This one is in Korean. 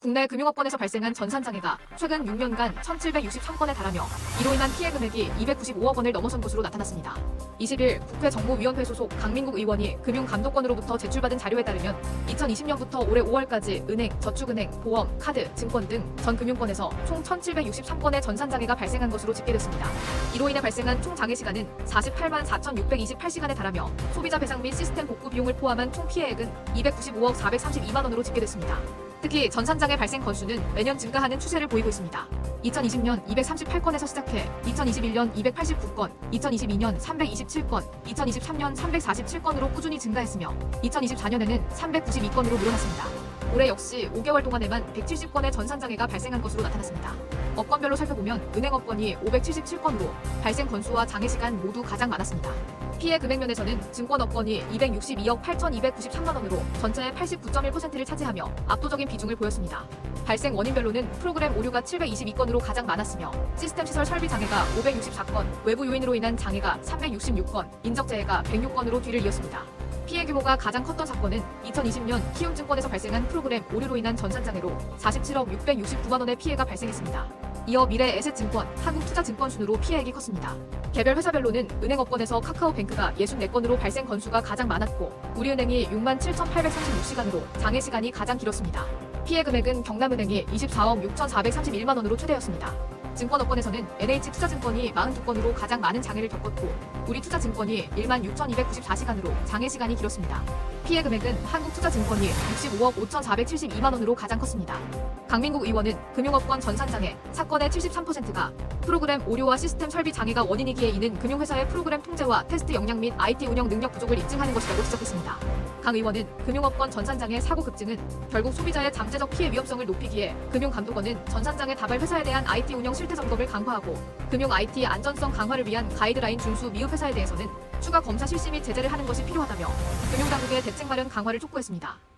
국내 금융업권에서 발생한 전산장애가 최근 6년간 1,763건에 달하며 이로 인한 피해 금액이 295억 원을 넘어선 것으로 나타났습니다. 20일 국회 정무위원회 소속 강민국 의원이 금융감독원으로부터 제출받은 자료에 따르면 2020년부터 올해 5월까지 은행, 저축은행, 보험, 카드, 증권 등 전 금융권에서 총 1,763건의 전산장애가 발생한 것으로 집계됐습니다. 이로 인해 발생한 총 장애 시간은 48만 4,628시간에 달하며 소비자 배상 및 시스템 복구 비용을 포함한 총 피해액은 295억 432만 원으로 집계됐습니다. 특히 전산장애 발생 건수는 매년 증가하는 추세를 보이고 있습니다. 2020년 238건에서 시작해 2021년 289건, 2022년 327건, 2023년 347건으로 꾸준히 증가했으며 2024년에는 392건으로 늘어났습니다. 올해 역시 5개월 동안에만 170건의 전산장애가 발생한 것으로 나타났습니다. 업권별로 살펴보면 은행업권이 577건으로 발생 건수와 장애 시간 모두 가장 많았습니다. 피해 금액 면에서는 증권업권이 262억 8,293만 원으로 전체의 89.1%를 차지하며 압도적인 비중을 보였습니다. 발생 원인별로는 프로그램 오류가 722건으로 가장 많았으며 시스템 시설 설비 장애가 564건, 외부 요인으로 인한 장애가 366건, 인적재해가 106건으로 뒤를 이었습니다. 피해 규모가 가장 컸던 사건은 2020년 키움증권에서 발생한 프로그램 오류로 인한 전산장애로 47억 669만 원의 피해가 발생했습니다. 이어 미래에셋증권, 한국투자증권 순으로 피해액이 컸습니다. 개별 회사별로는 은행업권에서 카카오뱅크가 64건으로 발생 건수가 가장 많았고 우리은행이 6만 7,836시간으로 장애 시간이 가장 길었습니다. 피해 금액은 경남은행이 24억 6,431만 원으로 최대였습니다. 증권업권에서는 NH투자증권이 42건으로 가장 많은 장애를 겪었고 우리투자증권이 1만 6,294시간으로 장애 시간이 길었습니다. 피해 금액은 한국투자증권이 65억 5,472만 원으로 가장 컸습니다. 강민국 의원은 금융업권 전산장애 사건의 73%가 프로그램 오류와 시스템 설비 장애가 원인이기에 이는 금융회사의 프로그램 통제와 테스트 역량 및 IT 운영 능력 부족을 입증하는 것이라고 지적했습니다. 강 의원은 금융업권 전산장애 사고 급증은 결국 소비자의 잠재적 피해 위험성을 높이기에 금융감독원은 전산장애 다발 회사에 대한 IT 운영 실태 점검을 강화하고 금융 IT 안전성 강화를 위한 가이드라인 준수 미흡 회사에 대해서는 추가 검사 실시 및 제재를 하는 것이 필요하다며 금융당국의 대책 마련 강화를 촉구했습니다.